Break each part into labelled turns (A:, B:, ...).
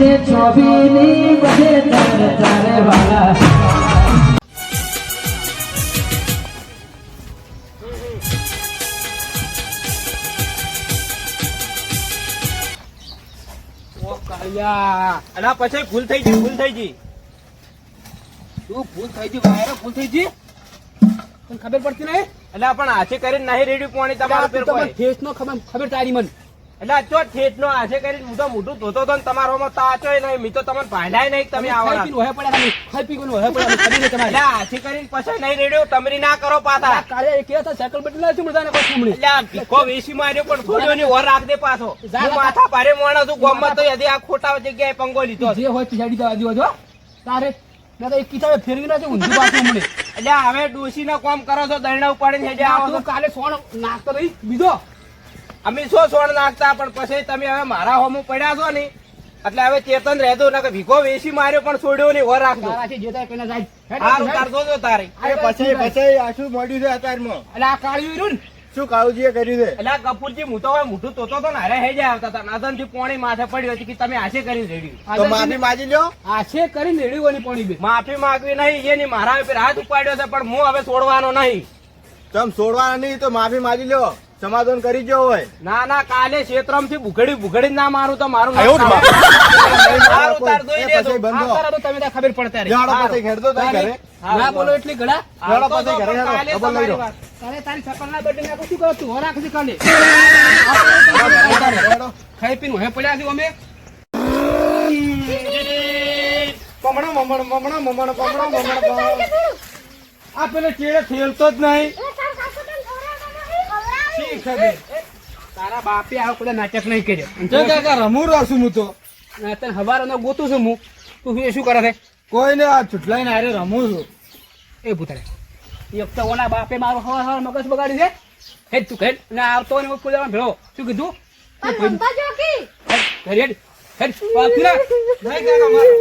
A: તે છોભીની બધે તારે તારે વાલા
B: ઓ કાળિયા.
C: અને પછી ભૂલ થઈ ગઈ ભૂલ થઈ ગઈ.
B: તું ભૂલ થઈ ગઈ? વાયરો ભૂલ થઈ ગઈ? તને ખબર પડતી નહીં?
C: એટલે પણ હાથે કરીને નહીં રેડી પાણી તમારો કોઈ
B: ફેસ નો ખબર ખબર તારી મન.
C: એટલે આ ચો ઠેઠ નો હાથે કરી હું તો મોઢું ધોતો તો તમારો માં તાચો નહીં મી તો તમને ભાંડાય નહીં તમે
B: આવો ખાઈ પડ્યા. ખાઈ પીને હોય પડ્યા
C: એટલે આ હાથે કરીને પછી નહીં રેડ્યો તમરી ના કરો પાછા
B: કાળિયા એ કેવા હતા? સાયકલ બદલ છું બધાને કોઈ સાંભળી.
C: એટલે ભીખો વેસી માર્યો પણ થોડીઓ ની ઓર રાખ દે પાછો માથા ભારે મોણા છું ગોમમાં તો યદી આ ખોટા જગ્યાએ પંગો લીધો.
B: જે હોય પીછાડી દવા જો તારે મેં તો એક કિતાબે ફેરવી ના છે ઊંધી પાછું હમણે.
C: એટલે હવે ડોસી નો કોમ કરો છો દરણા ઉપાડીને હેડે આવો
B: કાલે સોણ નાખતો રહી બીજો
C: અમે શું સોણ નાખતા? પણ પછી તમે હવે મારા હોમું પડ્યા છો ને? એટલે હવે ચેતન રહેતો ને કે ભીખો વેસી માર્યો પણ છોડ્યો ને વર રાખજો. હારું. તાર.
D: પછી પછી આ શું મોડ્યું છે અત્યારમાં?
B: એટલે આ કાળિયું રહ્યું ને,
D: શું કાળુજીએ કર્યું છે?
C: એટલે કપૂરજી હું તો હવે મોઢું તોતો તો ને હારે જાય આવતા હતા. નાદનથી પોણી માથે પડ્યું હતી કે તમે આશે કરી રેડ્યું
D: તો માફી માગી લ્યો.
B: આછે રેડ્યું રેડીઓની પોણી બે.
C: માફી માંગવી નહીં એની મારા ઉપર હાથ ઉપાડ્યો છે પણ હું હવે છોડવાનો નહીં.
D: તમે છોડવાનો નહીં તો માફી માગી લ્યો. સમાધાન કરી જો હોય.
C: ના ના કાલે ક્ષેત્રમથી ભૂખડી ભૂખડી ના મારું તો મારું
B: તમે ખબર પડતા રહી.
D: ખેડતો
B: ના બોલો એટલી ગળા.
D: હેડો
C: આવતો
D: પછી
C: તો
D: ઘરે
C: પણ
D: હેડો.
C: કાલે
D: ખબર લઈ
C: તમારી
D: લો.
C: વાત.
B: તારે તારી સપના બર્થડે નાખો શું કરો તું? હોરા ખસી કાલે ખાઈ પીને હે પડ્યા છે અમે?
C: મમણો, મમણો, મમણો, મમણો, મમણો, મમણો, મમણો. આ પેલો ચેડે ખેલતો જ નહીં. શી
B: તારા બાપે આવો કોઈ નાટક નહીં કર્યો
D: કાકા રમું રહું છું હું તો
B: અને તને ગોતું છું હું તું એ શું કરે છે
D: કોઈને આ ચૂંટલાઈને હારે રમું છું
B: એ ભૂતરે એક તો ઓના બાપે મારો મગજ બગાડી છે હેડ તું હેડ અને આવતો ને કોઈ ભેળો શું કીધું ઘરે હેડ હેડ વાપી
C: નહીં કાકા, મારો.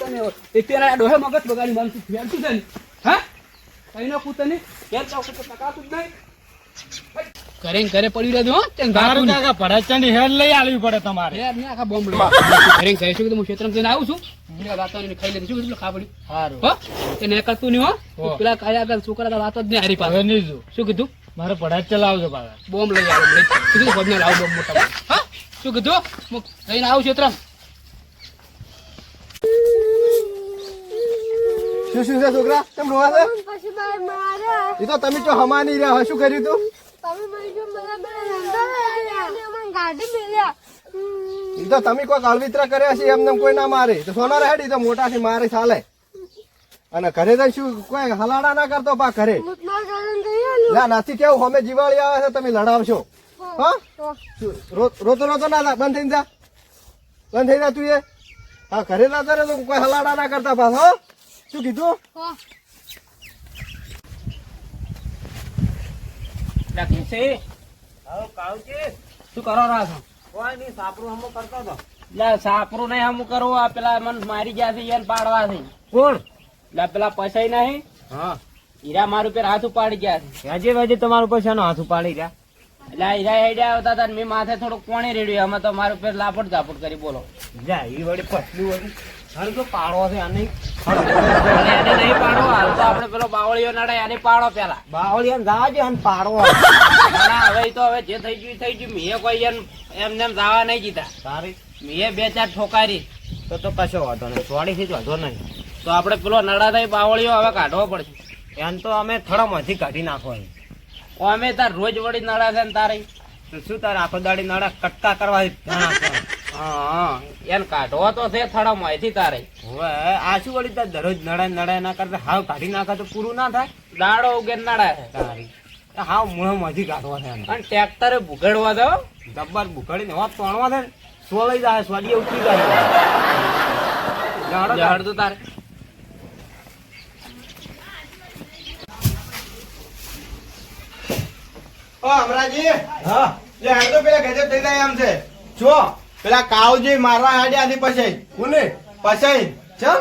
B: તને એ પેલા ડોહે મગજ બગાડી મારું શું થયું? છે હા કઈ નો કૂતર ઘેર જાવ તો ટકાતું જ નહીં. ઘરે ઘરે પડી રહેજો હો તેને ગાતું નહીં.
D: ભરાચાની હેડ લઈ આલવી પડે તમારે.
B: ઘેર નહીં આખા બોમ્બ. ઘરે ઘરે શું હું ક્ષેત્રમાં જઈને આવું છું. પેલા ખાઈ લીધું શું કીધું ખા પડ્યું
D: સારું
B: હો એ નીકળતું નહીં હો. પેલા કાયા આગળ છોકરા વાત જ નહીં હારી પાસે
D: નહીં જો
B: શું કીધું?
D: મારે ભરાચ ચલાવજો
B: બોમ્બ લઈ લઈ. કીધું ભગને લાવ બોમ્બ મોટા હા શું કીધું? હું લઈને આવું ક્ષેત્રમાં.
D: શું શું છે છોકરા? કેમ રોવા છે?
E: પછી
D: એ તો તમે જો હમાની રહ્યા હોય શું કર્યું તું? એ તો તમે કોઈ અળવિતરા કર્યા છે એમને કોઈ ના મારે. તો સોના રેડી તો મોટા થી મારે ચાલે. અને ઘરે તો શું કોઈ હલાડા ના કરતો પા ઘરે? ના. નથી કેવું? અમે દિવાળી આવે છે તમે લડાવશો. હા રોતો રોતો ના બંધ થઈ જા. બંધ થઈ જા તું એ. હા ઘરે ના કરે તો કોઈ હલાડા ના કરતા હો. શું કીધું
B: લખી છે
C: આવો છે
B: શું કરો રહ્યા છો
C: કોઈ નહીં, સાપરું હમું કરતો હતો.
B: લે સાપરું નહીં હમું કરવું આ પેલા મને મારી ગયા છે એને પાડવા છે
C: કોણ?
B: એટલે પેલા પસાઈ નહીં.
C: હા.
B: હીરા મારું પેર હાથ ઉપાડી ગયા છે.
C: આજે વાજે તમારું પર શાનો હાથ ઉપાડી ગયા
B: એટલે હીરા હેડ્યા આવતા હતા મેં માથે થોડુંક કોણે રેડ્યું. આમાં તો મારું પેર લાપડ ઝાપડ કરી બોલો.
C: જા એ વળી પતલું વળી. હારું તો પાડો છે નહીં.
B: એને નહીં પાડો હાલ તો આપણે પેલો બાવળીઓ નડે એને પાડો પેલા.
C: બાવળીઓ જવા અને પાડો.
B: ના, હવે તો હવે જે થઈ ગયું થઈ ગયું. મેં કોઈ એમ એમને એમ દાવા નહીં જીતા
C: સારી.
B: મેં બે ચાર ઠોકારી.
C: તો તો કશો વાંધો નહીં. ચોડીથી જ વાંધો નહીં.
B: તો આપણે પેલો નડા થઈ બાવળીઓ હવે કાઢવો પડશે.
C: એમ તો અમે થડામાંથી કાઢી નાખો
B: અમે તાર રોજ વળી નડા છે ને તારે.
C: તો શું તારે આખો દાડી નડા કટકા કરવા.
B: હા એને કાઢવો તો છે થડા માંથી તારે.
C: હવે આ શું વળી તાર દરરોજ નડાય નડાય ના કરતા હાવ કાઢી નાખે તો પૂરું ના થાય.
B: દાડો ઉગે નડા. છે
C: તારી. હાવ હાવ મૂળમાંથી કાઢવા થાય.
B: અને ટ્રેક્ટરે ભૂગડવા દો.
C: જબ્બર ભૂગડીને હોત તોણવા થાય ને જાય સ્વાડીએ ઉતરી જાય. જાડો
B: તો તારે.
D: ઓ હમરાજી
C: હા.
D: લે હેડ તો પેલા ગજબ થઈ જાય એમ છે. જો પેલા કાવજી મારવા હાડ્યા હતી પછી કોને? પછી ચમ.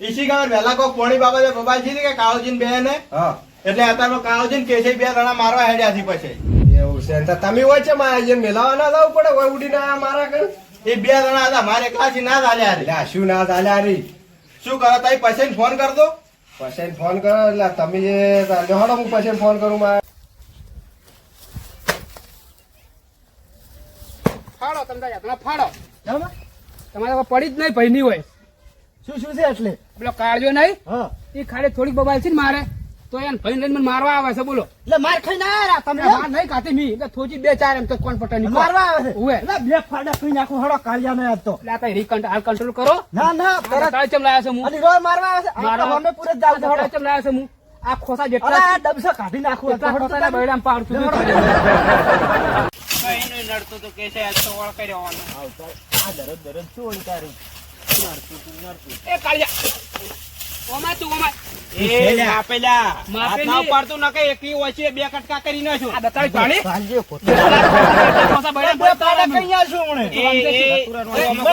D: ઈસી ગામ વહેલા કોઈ પોણી બાબતે બબાજી કે કાવજી બે ને
C: હા.
D: એટલે અત્યારે કાવજી કે છે બે જણા મારવા હાડ્યા હતી પછી એવું છે. તો તમે હોય છે મારા જે મેલાવા ના જવું પડે? હોય ઉડીને આ મારા કર
C: એ બે જણા હતા. મારે કાચી ના ચાલ્યા રે
D: એટલે શું ના ચાલ્યા રી
C: શું કરો તમે પછી ફોન કરતો
D: પછી ફોન કરો. એટલે તમે જે હડો હું પછી ફોન કરું મારે
B: ફાડો તમે તારા ફાડો. તમારે પડી જ નહીં ભયની હોય.
D: શું શું છે એટલે?
B: પેલો કાળજો નહીં. એ ખાલી થોડીક બબાલ છે ને મારે. તો એને ભાઈ લઈને મને મારવા આવે છે બોલો.
A: એટલે માર ખાઈ ના આવ્યા તમે
B: માર નહીં ખાતી મી. એટલે થોજી બે ચાર એમ તો કોણ પટાની
A: મારવા આવે છે. એટલે બે ફાડા ખાઈ નાખું હડો કાળિયા ને આજ તો.
B: એટલે આ તારી હાલ કંટ્રોલ કરો.
A: ના ના તરત.
B: ચમ લાયા છે હું
A: અને રોય મારવા આવે છે. આ તો અમે પૂરે જ જાવ છે
B: ચમ લાયા છે હું આ ખોસા જેટલા
A: ડબસો કાઢી નાખું
B: એટલા ખોસાના બૈડામાં પાડતું
A: હળો.
C: કઈ નડતું તો કે છે તો ઓળખાઈ રહેવાનું
A: આ દરરોજ દરરોજ શું ઓળી તારું
B: એ કાળિયા ઓમાં તું ઓમાં
C: એ માપેલા
B: માપે
C: હાથ ના
B: નહીં.
C: ઉપાડતું ન કઈ એકલી ઓછી બે કટકા કરી નાખ્યો
B: આ ખોસા
C: એ, કોઈ
A: બધા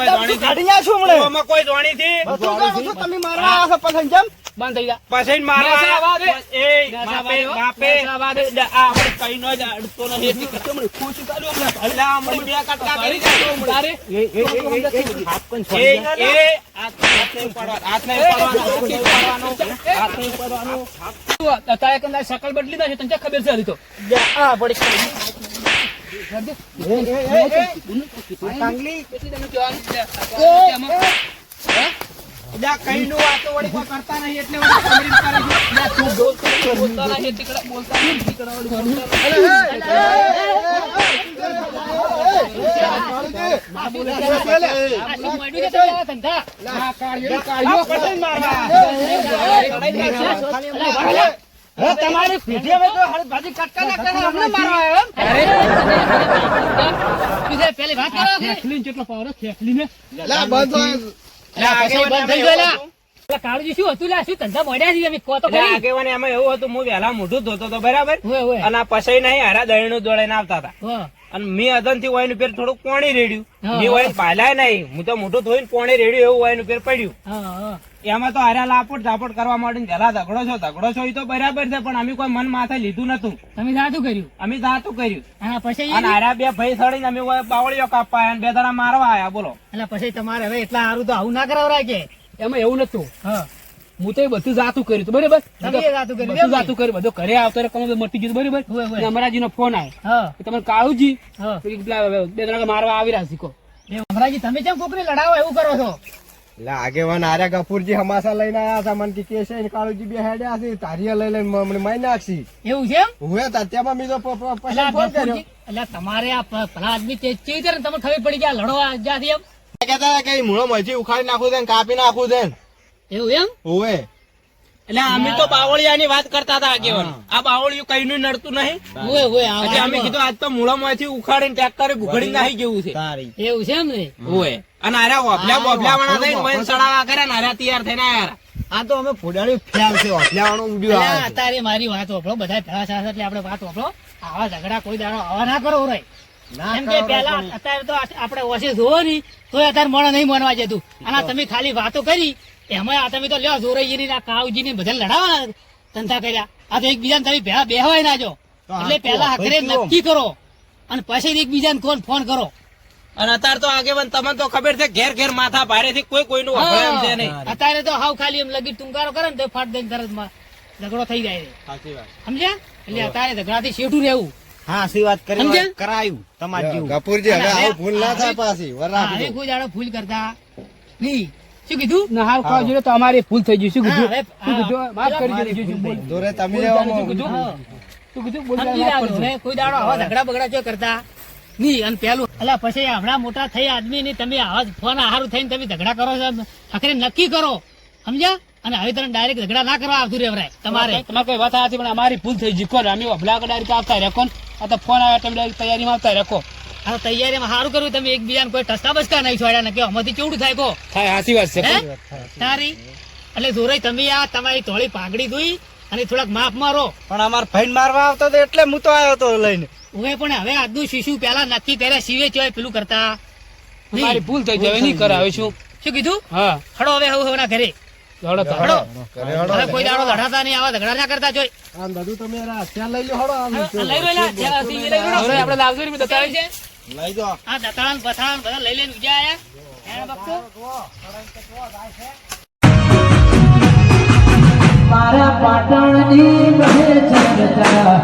C: ધોણી
A: કાઢી નાખશું હમણે.
C: થી- ઓમાં કોઈ ધોણી થી?
A: બધું જાણું છું, તમે મારવા આવે છે પસંદ જેમ.
B: બંધ થઈ જા
C: પછી
B: મેં છે આવા દે.
C: મારવા એ માપે માપે આપણે કઈ નો જ અડતો નથી એટલી મને ખુશ કાઢો એટલે આ બે કટકા કરી હમણાં.
B: તારે
C: એ, એ, હાથ હાથ એ હાથ નહીં ઉપાડવાનો, હાથ નહીં ઉપાડવાનો, હાથ નહીં ઉપાડવાનો.
B: તારે કંદા શકલ બદલી દે તને ખબર છે હરી તો
A: આ કાંગલી.
B: કહેવાનું આ
C: કઈ નું વાતો વળી કોઈ કરતા નહીં એટલે વળી ખબરી કરે છે.
B: લે, તું બોલતો બોલતા નહીં, તીકડા બોલતા નહીં, તીકડા વાળું બોલતા ના છે તમારા
A: પીઢી હવે તો હળ કટકા ના કરે, અમને મારવા આવ્યો
B: પેલી વાત કરો કે? કેટલો પાવર છે, ખેકલીને?
D: લા બંધ
B: બંધ થઈ કાળુજી શું હતું લા? શું ધંધા છે અમે? તો
C: આગેવાને એમાં એવું હતું હું વેલા મોઢું ધોતો હતો બરાબર. અને પછી નહીં હારા દળીનું દોડાઈને આવતા હતા. અને મેં અદનથી વાયનું પેર થોડું પોણી રેડ્યું. મેં વાયન પાલા નહીં. હું તો મોઢું ધોઈને પોણી રેડ્યું એવું વાયનું પેર પડ્યું. એમાં તો હારા લાપોટ ઝાપટ કરવા માંડીને જરા ઝઘડો છો. ઝઘડો છો એ તો બરાબર છે પણ અમે કોઈ મન માથે લીધું નતું
B: તમે જાતું કર્યું?
C: અમે જાતું કર્યું.
B: પછી
C: અને હારા બે ભાઈ સડીને અમે બાવળીઓ કાપવા અને બે દાડા મારવા આયા બોલો.
A: એટલે પછી તમારે હવે એટલા સારું તો આવું ના કરાવરાય કે?
B: એમાં એવું નતું
A: હા.
B: હું તો એ બધું જાતું કર્યું બરાબર?
A: તમે એ જાતું કર્યું,
B: બધું જાતું કર્યું બધું ઘરે આવતો મટી ગયું બરાબર? અમરાજી નો ફોન આવ્યો તમે કાળુજી? બે ત્રણ મારવા આવી રહ્યા શીખો
A: અમરાજી તમે કેમ કોકને લડાવો એવું કરો છો?
D: એટલે આગેવાન આર્યા ગફુરજી હમાસા લઈને આયા હતા મને કે છે ને કાળુજી બે હેડ્યા છે તારીયા લઈ લઈને મને મારી નાખશી.
A: એવું છે
D: હું તાત્યામાં મેં તો પ- પ- પછી
A: એટલે
D: ફોન કર્યો.
A: એટલે તમારે આ ભલા આદમી તે ચેવી રીતે તમને ખબર પડી ગયા આ લડો આ જ્યાંથી એમ?
C: કહેતા હતા કે મૂળો મજી ઉખાડી નાખું છે કાપી નાખું છે
A: એવું એમ?
C: ઓવે. એટલે અમે તો બાવળિયાની વાત કરતા હતા આગેવાન. આ બાવળિયું કઈ નું નડતું નહીં.
A: ઓવે ઓવે આ
C: એટલે અમે કીધું આજ તો મૂળોમાંથી ઉખાડીને ટ્રેક્ટરે ગુગડી નાખી જેવું છે.
A: એવું છે એમ ને?
C: ઓવે. અને આરા ઓફલા બોફલ્યા વાળા થઈને વૈન સડાવા કર્યા ને આરા તૈયાર થઈને આયા
D: આ તો અમે ફોડાડી ફેલ છે ઓફલાવાનું ઉડ્યું
A: અલા,
D: આવે
A: અત્યારે મારી વાત ઓફળો બધા ભેળા સાથે એટલે આપણે વાત ઓફળો આવા ઝઘડા કોઈ દાડો આવા ના કરો રે એમ કે પેલા અત્યારે તો આપણે ઓછે જોવો ની તો અત્યારે મોણો નહીં માનવા જતું. અને તમે ખાલી વાતો કરી એમાં આ તમે તો લ્યો જોરૈયની ના કાવજી ને બધા લડાવવાના ધંધા કર્યા. આ તો એકબીજાને તમે ભેળા બેહવાય ના જો એટલે પેલા આખરે નક્કી કરો અને પછી એકબીજાને કોણ ફોન કરો.
C: અને અત્યારે તો આગેવાન તમને તો ખબર છે ઘેર ઘેર માથા ભારે થી કોઈ કોઈનું વફરે છે નહીં.
A: અત્યારે તો હાવ ખાલી એમ લગી ટુંકારો કરે ને તો ફાટ દઈને તરતમાં ઝઘડો થઈ જાય
C: સાચી વાત.
A: સમજ્યા? એટલે અત્યારે ઝઘડાથી શેઠું રહેવું.
F: હા સી વાત કરી? કરાયું તમારે જેવું.
D: ગફુરજી હવે આવું ભૂલ ના થાય પાછી. વર
A: કોઈ દાડો ભૂલ કરતા નહીં. શું કીધું?
B: ના હાલ ખાવા જોઈએ તો અમારી ભૂલ થઈ ગઈ. શું કીધું? શું કીધું? માફ કરી
A: ભૂલ
B: બોલ.
D: દોરે તમે
B: શું કીધું? શું કીધું? બોલ,
A: કોઈ દાડો આવા ઝઘડા બગડા જો કરતા ની અને પેલું અલા પછી હમણાં મોટા થઈ આદમી ની તમે આવા ફોન હારું થઈને તમે ઝઘડા કરો છો આખરે નક્કી કરો સમજ્યા? અને હવે તને ડાયરેક્ટ ઝઘડા ના કરવા આવતું રેવરાય તમારે.
B: તમારે કઈ વાત સાચી પણ અમારી ભૂલ થઈ ગઈ. કોણ અમે અભલા ડાયરેક્ટ આવતા રાખો ને. આ તો ફોન આવ્યા તમે ડાયરેક્ટ તૈયારીમાં આવતા રાખો
A: આ તૈયારીમાં સારું કર્યું. તમે એકબીજાને કોઈ ટસકા બસકા નહીં છોડ્યા ને કે અમારથી કેવડું થાય કો
B: થાય સાચી વાત છે.
A: તારી. એટલે જોરાઈ તમે આ તમારી થોડી પાઘડી ધોઈ અને થોડાક માફ મારો.
F: પણ અમાર ફાઈન મારવા આવતો હતો એટલે હું તો આવ્યો હતો લઈને.
A: હવે પણ હવે આજનું શિશુ પેલા નક્કી કર્યા સિવે ચોય પેલું કરતા.
B: મારી ભૂલ થઈ જાય નહીં કરાવે શું?
A: શું કીધું?
B: હા.
A: હડો હવે હવે ના ઘરે. કોઈ દાડો લડાતા નહીં આવા ઝઘડા ના કરતા જોઈ
D: આ બધું તમે લઈ લો હળો
A: લઈ લો લા, જ્યાં હતી એ લઈ લો.
B: હવે આપણે લાવજો બતાવે છે.
D: લઈ જો.
A: આ દતાળાન બથાળાન બધા લઈ લઈને ઉજા આયા. હેણ બક્ષો
C: મારા પાટણની બહે ચર્ચા